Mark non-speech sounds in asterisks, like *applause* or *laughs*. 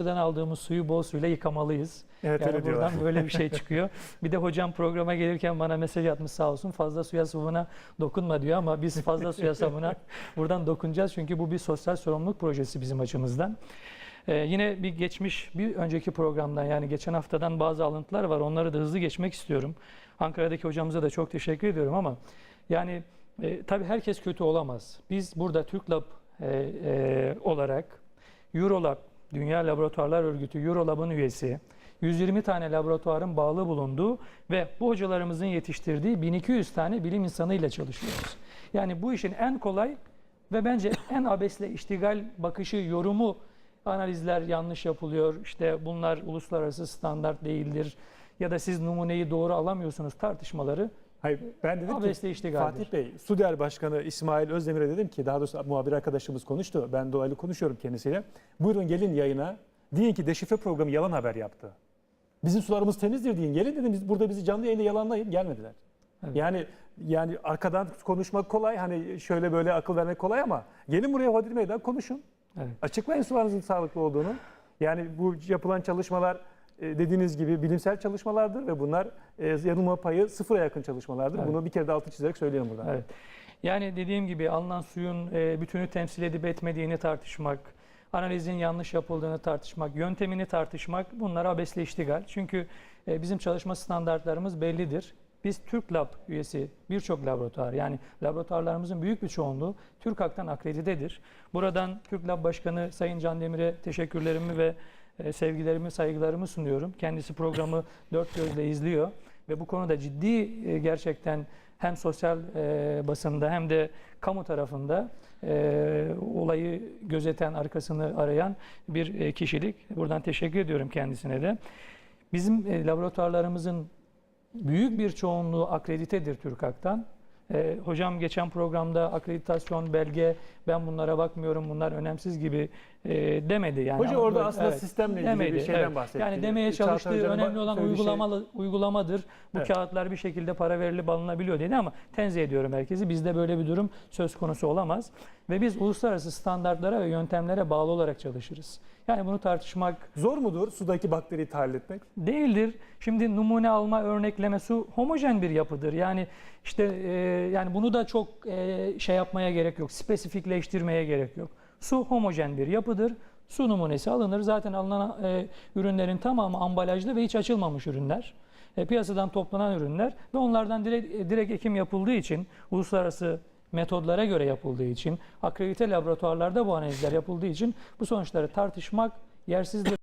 bahçeden aldığımız suyu bol suyla yıkamalıyız. Evet yani öyle buradan diyorlar. böyle bir şey *laughs* çıkıyor. Bir de hocam programa gelirken bana mesaj atmış sağ olsun. Fazla suya sabuna dokunma diyor ama biz fazla suya sabuna *laughs* buradan dokunacağız. Çünkü bu bir sosyal sorumluluk projesi bizim açımızdan. Ee, yine bir geçmiş bir önceki programdan yani geçen haftadan bazı alıntılar var. Onları da hızlı geçmek istiyorum. Ankara'daki hocamıza da çok teşekkür ediyorum ama yani e, tabii herkes kötü olamaz. Biz burada TürkLab e, e, olarak Eurolab, Dünya Laboratuvarlar Örgütü Eurolab'ın üyesi, 120 tane laboratuvarın bağlı bulunduğu ve bu hocalarımızın yetiştirdiği 1200 tane bilim insanıyla çalışıyoruz. Yani bu işin en kolay ve bence en abesle iştigal bakışı, yorumu analizler yanlış yapılıyor. İşte bunlar uluslararası standart değildir ya da siz numuneyi doğru alamıyorsunuz tartışmaları Hayır, ben dedim ki abesle iştigaldir. Fatih Bey, SUDER Başkanı İsmail Özdemir'e dedim ki, daha doğrusu muhabir arkadaşımız konuştu. Ben dolaylı konuşuyorum kendisiyle. Buyurun gelin yayına. Deyin ki deşifre programı yalan haber yaptı. Bizim sularımız temizdir deyin. Gelin dedim biz burada bizi canlı yayında yalanlayın. Gelmediler. Evet. Yani yani arkadan konuşmak kolay. Hani şöyle böyle akıl vermek kolay ama gelin buraya Hodri Meydan konuşun. Evet. Açıklayın sularınızın sağlıklı olduğunu. Yani bu yapılan çalışmalar dediğiniz gibi bilimsel çalışmalardır ve bunlar e, yanılma payı sıfıra yakın çalışmalardır. Evet. Bunu bir kere de altı çizerek söylüyorum buradan. Evet. Yani dediğim gibi alınan suyun e, bütünü temsil edip etmediğini tartışmak, analizin yanlış yapıldığını tartışmak, yöntemini tartışmak bunlar abesle iştigal. Çünkü e, bizim çalışma standartlarımız bellidir. Biz Türk Lab üyesi birçok laboratuvar yani laboratuvarlarımızın büyük bir çoğunluğu TÜRKAK'tan akreditedir. Buradan Türk Lab Başkanı Sayın Can Demir'e teşekkürlerimi ve e, sevgilerimi, saygılarımı sunuyorum. Kendisi programı *laughs* dört gözle izliyor ve bu konuda ciddi e, gerçekten hem sosyal e, basında hem de kamu tarafında e, olayı gözeten, arkasını arayan bir e, kişilik. Buradan teşekkür ediyorum kendisine de. Bizim e, laboratuvarlarımızın büyük bir çoğunluğu akreditedir TÜRKAK'tan. E, hocam geçen programda akreditasyon, belge, ben bunlara bakmıyorum, bunlar önemsiz gibi e, demedi. Yani Hoca orada böyle- aslında evet. sistemle ilgili Demedi, bir şeyden evet. bahsetti. Yani demeye çalıştığı önemli olan şey- uygulamalı, uygulamadır. Bu Evet. kağıtlar bir şekilde para verilip alınabiliyor dedi ama tenzih ediyorum herkesi. Bizde böyle bir durum söz konusu olamaz. Ve biz uluslararası standartlara ve yöntemlere bağlı olarak çalışırız. Yani bunu tartışmak Zor mudur sudaki bakteriyi tahlil etmek? değildir. Şimdi numune alma, örnekleme su homojen bir yapıdır. Yani işte e, yani bunu da çok e, şey yapmaya gerek yok. Spesifikleştirmeye gerek yok. Su homojen bir yapıdır. Su numunesi alınır. Zaten alınan e, ürünlerin tamamı ambalajlı ve hiç açılmamış ürünler. E, piyasadan toplanan ürünler ve onlardan direkt, e, direkt ekim yapıldığı için uluslararası metodlara göre yapıldığı için akredite laboratuvarlarda bu analizler yapıldığı için bu sonuçları tartışmak yersizdir.